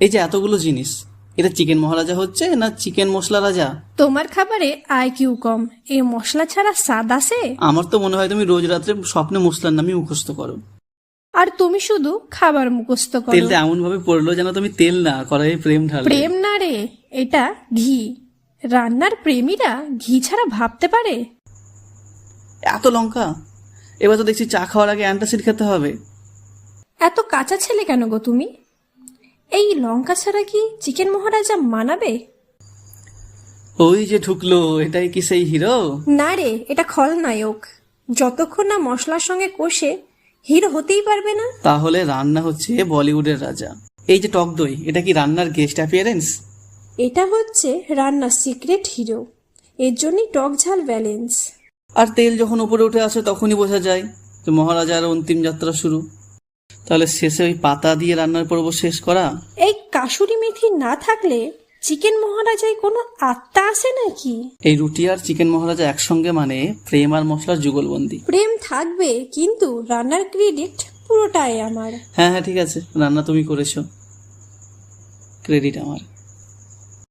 এই যে এতগুলো জিনিস এটা চিকেন মহারাজা হচ্ছে না চিকেন মশলা রাজা? তোমার খাবারে আইকিউ কম। এই মশলা ছাড়া স্বাদ আসে আমার তো মনে হয় তুমি রোজ রাত্রে স্বপ্নে মশলার নামই মুখস্থ করো। আর তুমি শুধু খাবার মুখস্থ করো। তেলটা এমন ভাবে পড়ল যেন তুমি তেল না কড়াই প্রেম ঢাল প্রেম না রে এটা ঘি। রান্নার প্রেমীরা ঘি ছাড়া ভাবতে পারে? এত লঙ্কা? এবার তো দেখছি চা খাওয়ার আগে অ্যান্টাসিড খেতে হবে। এত কাঁচা ছেলে কেন গো তুমি? এই লঙ্কা ছাড়া কি চিকেন মহারাজা মানাবে? ওই যে ঢুকলো এটাই কি সেই হিরো? না রে এটা খলনায়ক। যতক্ষণ না মশলার সঙ্গে কষে হিরো হতেই পারবে না। তাহলে রান্না হচ্ছে বলিউডের রাজা। এই যে টক দই এটা কি রান্নার গেস্ট অ্যাপিয়ারেন্স এটা হচ্ছে রান্নার সিক্রেট হিরো এর জন্যই টক ঝাল ব্যালেন্স আর তেল যখন উপরে উঠে আসে তখনই বোঝা যায় যে মহারাজার অন্তিম যাত্রা শুরু। তাহলে শেষে ওই পাতা দিয়ে রান্নার পর্ব শেষ করা? এই কাসুরি মেথি না থাকলে চিকেন মহারাজায় কোনো আত্মা আছে নাকি? এই রুটি আর চিকেন মহারাজা একসঙ্গে মানে প্রেম আর মশলার যুগলবন্দি। প্রেম থাকবে কিন্তু রান্নার ক্রেডিট পুরোটাই আমার। হ্যাঁ হ্যাঁ ঠিক আছে। রান্না তুমি করেছ। ক্রেডিট আমার।